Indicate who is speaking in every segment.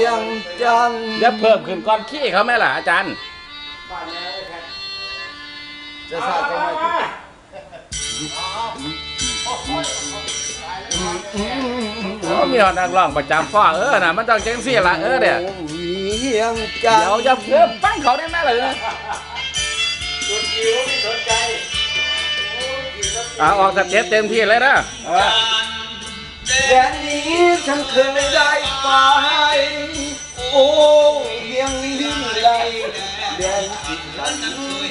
Speaker 1: วียงจันทร์
Speaker 2: เดี๋ยวเพิ่มขึ้นก่อนขี้เขาไหมล่ะอาจารย์
Speaker 1: จะทราบกันไหม
Speaker 2: โอ้มีหอนักร้องประจำฟ้อเออน่ะมันต้องจังซี่ล่ะเออเนี่ย
Speaker 1: เวียงจันท
Speaker 2: เดี๋ยว
Speaker 1: ร์
Speaker 2: จะเพิ่มฟังเขาได้ไหมล่ะเอออ่าออกสเต็ปเต็มที่เลยนะ
Speaker 1: แดนนี้ฉันเคยได้ไป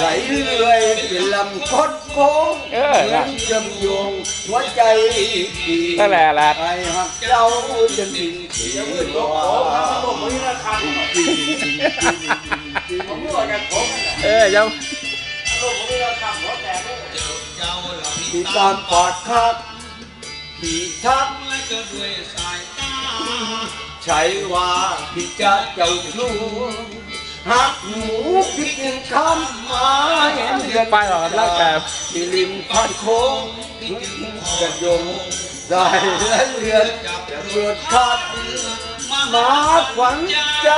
Speaker 1: า
Speaker 2: ขอ
Speaker 1: แต่งมากระทบหลังโคงโขงจะเคยไหลเรื่อยไหลเรื่อยเป็นลำคดโค้ง
Speaker 2: เออ
Speaker 1: เหมือ
Speaker 2: น่ะ
Speaker 1: นจำโยงหัวใจดี
Speaker 2: นั่นแหละล่ะ
Speaker 1: ไอ้หักเจ้าจนสิ้นชีวา
Speaker 2: เออยัง
Speaker 1: ที่ตามปอดคักที่ทักใช่ว่าพี่จะเจ้าชู้ หักหมูพี่กินคำมาเห็นเดือน
Speaker 2: ไปออกกำลังกาย
Speaker 1: ที่ริมพันโค้งกระยงได้และเรือนจะเบือดขาดมาขวัญใจ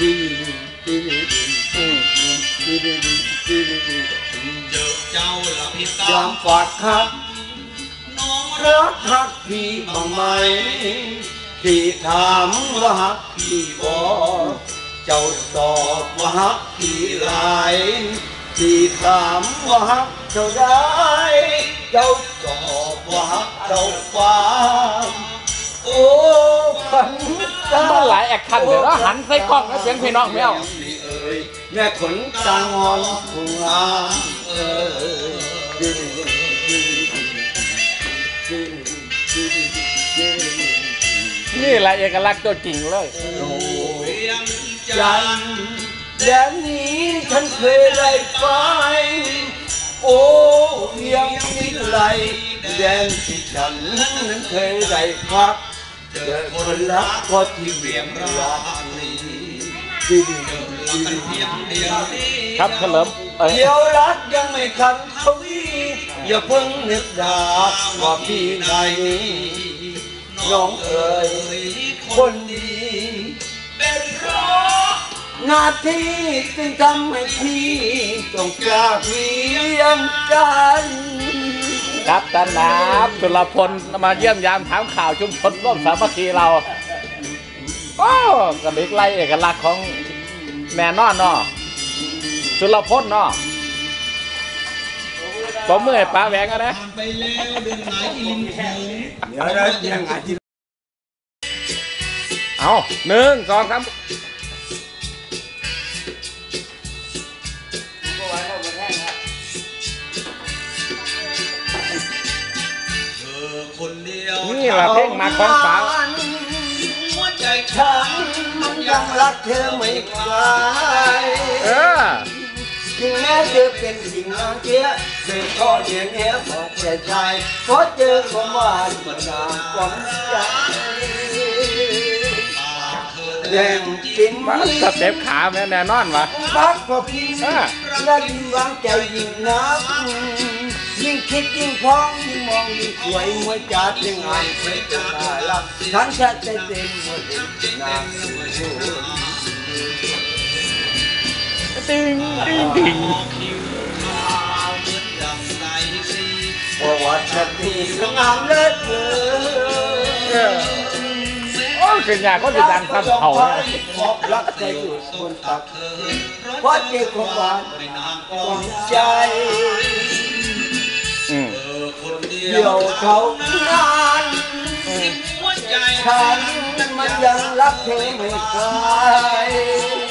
Speaker 1: ดีดีดีดีดีดีดียามฝาดคัดรักฮักพี่บ้างไหม พี่ถามว่าฮักพี่บ่เจ้าตอบว่าฮักพี่หลายพี่ถามว่าฮักเจ้าได้ เจ้าตอบว่าฮักเจ้าฟ้าโอ้ขันตา
Speaker 2: มันหลายแอคชั่นเดี๋ยวหันใส่กล้องแล้วเสียงพี่น้องไม่เอา
Speaker 1: แม่ขนตางอนผู้งามเอ้ย
Speaker 2: นี่แหละเอกลักษณ์ตัวจริงเลย
Speaker 1: จันแดนนี้ฉันเคยได้ไปโอ้เวียงวิไลแดนที่ฉันนั้นเคยได้พักเจอคนรักก็ที่เวียงรักดีดีดีดี
Speaker 2: ครับเฉลิมเอ้ย
Speaker 1: เดียวรักยังไม่ทันทวีอย่าเพิ่งนึกดาว่าพี่ไหน น้องเอ๋ยคนดีเป็น้าที่จึงทำให้พี่ต้องจากเวียงจันทร์
Speaker 2: ครับตานาบสุรพลมาเยี่ยมยามถามข่าวชุมชนร่วมสามัคคีเราโอ้กระดิกไล่เอกลักษณ์ของแม่นอนเนาะสุรพลเนาะ ผมเมื่อยป้าแหวงกันนะ
Speaker 3: ไปแล้วเดือนไหนริมโขง
Speaker 1: เดี๋ยวนะยังไงที่
Speaker 2: เอาหนึ่งสองสาม
Speaker 3: เธอคนเดียว
Speaker 2: นี่แหละเพลงมาของฝา
Speaker 3: หัวใจ
Speaker 1: ฉันมันยังรักเธอไม่คลาย
Speaker 2: เออ
Speaker 1: ถึงแม้ เธอเป็นสิ่งนางเกี้ยเธอก็เดียงเนี้ยบอกแต่ใจเพราะเจอความหวานมันนานความใจแดงกิน
Speaker 2: มาสเต็ปขาแม่แน่นอนวะ
Speaker 1: พักพอพี่
Speaker 2: อ่า
Speaker 1: และยิ่งวางใจยิ่งนักยิ่งคิดยิ่งพ้องยิ่งมองยิ่งสวยมวยจัดยิ่งอ่านเคยจะน่ารักฉันจะเต็มเต็มหมดนางสวย
Speaker 2: ตึงตึงตึง
Speaker 1: ประวัติชาติก็งามเลิศเล
Speaker 2: เอยอโอ้ขึ้นยาก็จะดังซ้ำเขานะ
Speaker 1: ขอบรักใจอยู่บนตัก
Speaker 3: เธอ
Speaker 1: พราะเจอความหวาน
Speaker 3: ไม่นานก็
Speaker 1: ความใจ
Speaker 2: อืม
Speaker 3: เธอคนเดีย
Speaker 1: เดี่ยวเขานาน
Speaker 3: หัวใจ
Speaker 1: ฉันมันยังรักเธอไม่คลาย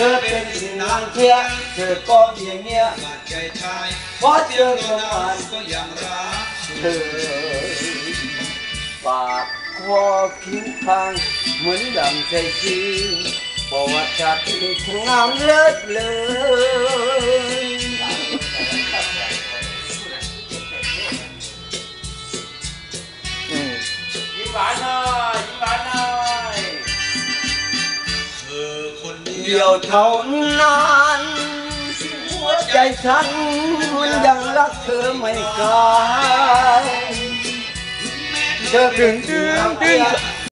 Speaker 1: ธ
Speaker 3: เธ
Speaker 1: อเป็
Speaker 3: นน
Speaker 1: สิ่
Speaker 3: สิ่
Speaker 1: ง
Speaker 3: ง
Speaker 1: นา
Speaker 3: ง
Speaker 1: เที
Speaker 3: เที
Speaker 1: ยเธอก็เพียงเนี้ย
Speaker 3: ขาดใจชาย
Speaker 1: เพราะเจอ
Speaker 3: อ
Speaker 1: ความหวาน
Speaker 3: ก็ยังรัก
Speaker 1: เธอปากคอคิ้วพังเหมือนดังใจจริงประวัติศาสตร์ที่งามเลิศเลย
Speaker 3: ดี
Speaker 1: ยววเท่านั้นหัวใจฉันมันยังรักเธอไม่กลายเธอถึงถึงถึง